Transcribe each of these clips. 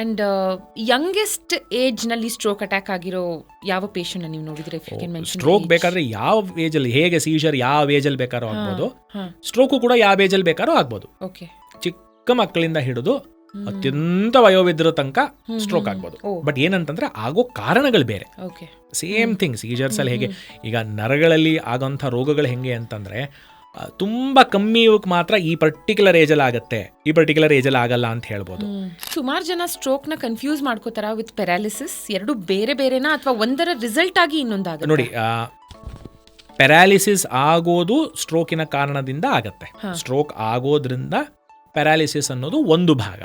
And youngest ಏಜ್ನಲ್ಲಿ stroke attack ಆಗಿರೋ ಯಾವ ಪೇಷಂಟ್ ನೀವು ನೋಡಿದ್ರೆ ಸ್ಟ್ರೋಕ್ ಬೇಕಾದ್ರೆ ಯಾವ ಏಜ್ ಅಲ್ಲಿ ಹೇಗೆ ಸೀಜರ್ ಯಾವ ಏಜ್ ಅಲ್ಲಿ ಬೇಕಾದ್ರೂ ಆಗ್ಬೋದು. ಸ್ಟ್ರೋಕು ಕೂಡ ಯಾವ ಏಜ್ ಅಲ್ಲಿ ಬೇಕಾದ್ರೂ ಆಗ್ಬೋದು. ಓಕೆ ಚಿಕ್ಕ ಮಕ್ಕಳಿಂದ ಹಿಡಿದು ಅತ್ಯಂತ ವಯೋವಿದ್ರ ತನಕ ಸ್ಟ್ರೋಕ್ ಆಗ್ಬೋದು. ಬಟ್ ಏನಂತಂದ್ರೆ ಆಗೋ ಕಾರಣಗಳು ಬೇರೆ. ಓಕೆ ಸೇಮ್ ಥಿಂಗ್ ಸೀಜರ್ಸ್ ಅಲ್ಲಿ ಹೇಗೆ? ಈಗ ನರಗಳಲ್ಲಿ ಆಗೋಂಥ ರೋಗಗಳು ಹೆಂಗೆ ಅಂತಂದ್ರೆ ತುಂಬಾ ಕಮ್ಮಿ ಮಾತ್ರ ಈ ಪರ್ಟಿಕ್ಯುಲರ್ ಏಜಲ್ಲಿ ಆಗುತ್ತೆ. ಈ ಪರ್ಟಿಕ್ಯುಲರ್ ಏಜಲ್ಲಿ ಆಗಲ್ಲ ಅಂತ ಹೇಳ್ಬೋದು. ಸುಮಾರು ಜನ ಸ್ಟ್ರೋಕ್ನ ಕನ್ಫ್ಯೂಸ್ ಮಾಡ್ಕೋತಾರ ವಿತ್ ಪ್ಯಾರಾಲಿಸಿಸ್ ಎರಡು ಬೇರೆ ಬೇರೆನ ಅಥವಾ ಒಂದರ ರಿಸಲ್ಟ್ ಆಗಿ ಇನ್ನೊಂದಾಗ ನೋಡಿ ಪ್ಯಾರಾಲಿಸಿಸ್ ಆಗೋದು ಸ್ಟ್ರೋಕಿನ ಕಾರಣದಿಂದ ಆಗತ್ತೆ. ಸ್ಟ್ರೋಕ್ ಆಗೋದ್ರಿಂದ ಪ್ಯಾರಾಲಿಸಿಸ್ ಅನ್ನೋದು ಒಂದು ಭಾಗ.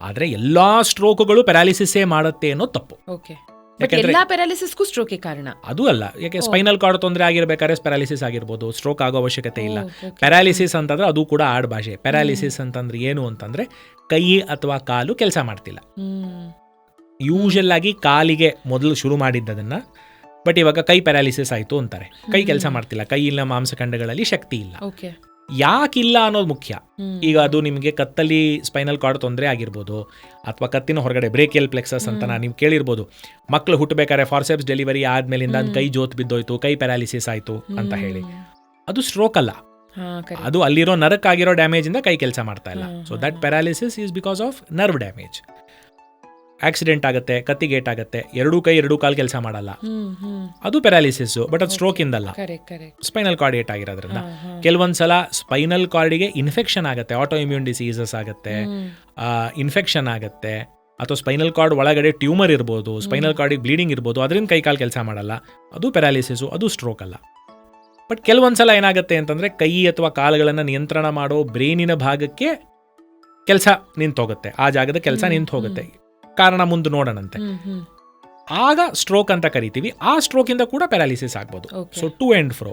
ಆದರೆ ಎಲ್ಲಾ ಸ್ಟ್ರೋಕ್ಗಳು ಪ್ಯಾರಾಲಿಸಿಸೇ ಮಾಡುತ್ತೆ ಅನ್ನೋ ತಪ್ಪು. ಓಕೆ ಎಲ್ಲಾ ಪ್ಯಾರಾಲಿಸಿಸ್ಗೂ ಸ್ಟ್ರೋಕೆ ಕಾರಣ. ಅದು ಅಲ್ಲ. ಯಾಕೆ ಸ್ಪೈನಲ್ ಕಾರ್ಡ್ ತೊಂದರೆ ಆಗಿರ್ಬೇಕಾದ್ರೆ ಪ್ಯಾರಾಲಿಸಿಸ್ ಆಗಿರ್ಬೋದು ಸ್ಟ್ರೋಕ್ ಆಗೋ ಅವಶ್ಯಕತೆ ಇಲ್ಲ. ಪ್ಯಾರಾಲಿಸಿಸ್ ಅಂತಂದ್ರೆ ಅದು ಕೂಡ ಆಡ್ ಭಾಷೆ. ಪ್ಯಾರಾಲಿಸಿಸ್ ಅಂತಂದ್ರೆ ಏನು ಅಂತಂದ್ರೆ ಕೈ ಅಥವಾ ಕಾಲು ಕೆಲಸ ಮಾಡ್ತಿಲ್ಲ. ಯೂಶಲ್ ಆಗಿ ಕಾಲಿಗೆ ಮೊದಲು ಶುರು ಮಾಡಿದ್ದದನ್ನ ಬಟ್ ಇವಾಗ ಕೈ ಪ್ಯಾರಾಲಿಸಿಸ್ ಆಯಿತು ಅಂತಾರೆ. ಕೈ ಕೆಲಸ ಮಾಡ್ತಿಲ್ಲ. ಕೈಯಿನ ಮಾಂಸಖಂಡಗಳಲ್ಲಿ ಶಕ್ತಿ ಇಲ್ಲ. ಓಕೆ ಯಾಕಿಲ್ಲ ಅನ್ನೋದು ಮುಖ್ಯ. ಈಗ ಅದು ನಿಮಗೆ ಕತ್ತಲ್ಲಿ ಸ್ಪೈನಲ್ ಕಾರ್ಡ್ ತೊಂದರೆ ಆಗಿರ್ಬೋದು ಅಥವಾ ಕತ್ತಿನ ಹೊರಗಡೆ ಬ್ರೇಕಿಯಲ್ ಪ್ಲೆಕ್ಸಸ್ ಅಂತ ನಾನು ನೀವು ಕೇಳಿರ್ಬೋದು. ಮಕ್ಕಳು ಹುಟ್ಟಬೇಕಾದ್ರೆ ಫಾರ್ಸೆಪ್ಸ್ ಡೆಲಿವರಿ ಆದ್ಮೇಲಿಂದ ಅದು ಕೈ ಜೋತ್ ಬಿದ್ದೋಯ್ತು ಕೈ ಪ್ಯಾರಾಲಿಸಿಸ್ ಆಯಿತು ಅಂತ ಹೇಳಿ. ಅದು ಸ್ಟ್ರೋಕ್ ಅಲ್ಲ. ಅದು ಅಲ್ಲಿರೋ ನರಕ್ ಡ್ಯಾಮೇಜ್ ಇಂದ ಕೈ ಕೆಲಸ ಮಾಡ್ತಾ ಇಲ್ಲ. So that paralysis is because of nerve damage accident ಆಗುತ್ತೆ ಕತ್ತಿಗೇಟ್ ಆಗುತ್ತೆ ಎರಡೂ ಕೈ ಎರಡೂ ಕಾಲು ಕೆಲಸ ಮಾಡಲ್ಲ. ಅದು ಪ್ಯಾರಾಲಿಸಿಸ್ ಬಟ್ ಅದು ಸ್ಟ್ರೋಕ್ ಇಂದಲ್ಲ. ಸ್ಪೈನಲ್ ಕಾರ್ಡ್ ಏಟ್ ಆಗಿರೋದ್ರಿಂದ. ಕೆಲವೊಂದ್ಸಲ ಹಾ. ಕೆಲವೊಂದು ಸಲ ಸ್ಪೈನಲ್ ಕಾರ್ಡಿಗೆ ಇನ್ಫೆಕ್ಷನ್ ಆಗುತ್ತೆ ಆಟೋ ಇಮ್ಯೂನ್ ಡಿಸೀಸಸ್ ಆಗುತ್ತೆ. ಇನ್ಫೆಕ್ಷನ್ ಆಗುತ್ತೆ ಅಥವಾ ಸ್ಪೈನಲ್ ಕಾರ್ಡ್ ಒಳಗಡೆ ಟ್ಯೂಮರ್ ಇರ್ಬೋದು ಸ್ಪೈನಲ್ ಕಾರ್ಡಿಗೆ ಬ್ಲೀಡಿಂಗ್ ಇರ್ಬೋದು ಅದರಿಂದ ಕೈ ಕಾಲು ಕೆಲಸ ಮಾಡಲ್ಲ. ಅದು ಪ್ಯಾರಾಲಿಸಿಸು ಅದು ಸ್ಟ್ರೋಕ್ ಅಲ್ಲ. ಬಟ್ ಕೆಲವೊಂದ್ಸಲ ಏನಾಗುತ್ತೆ ಅಂತಂದರೆ ಕೈ ಅಥವಾ ಕಾಲುಗಳನ್ನು ನಿಯಂತ್ರಣ ಮಾಡೋ ಬ್ರೈನಿನ ಭಾಗಕ್ಕೆ ಕೆಲಸ ನಿಂತೋಗುತ್ತೆ. ಆ ಜಾಗದ ಕೆಲಸ ನಿಂತು ಹೋಗುತ್ತೆ ಕಾರಣ ಮುಂದೆ ನೋಡೋಣಂತೆ. ಆಗ ಸ್ಟ್ರೋಕ್ ಅಂತ ಕರಿತೀವಿ. ಆ ಸ್ಟ್ರೋಕ್ ಇಂದ ಕೂಡ ಪ್ಯಾರಾಲಿಸಿಸ್ ಆಗ್ಬೋದು. So to and pro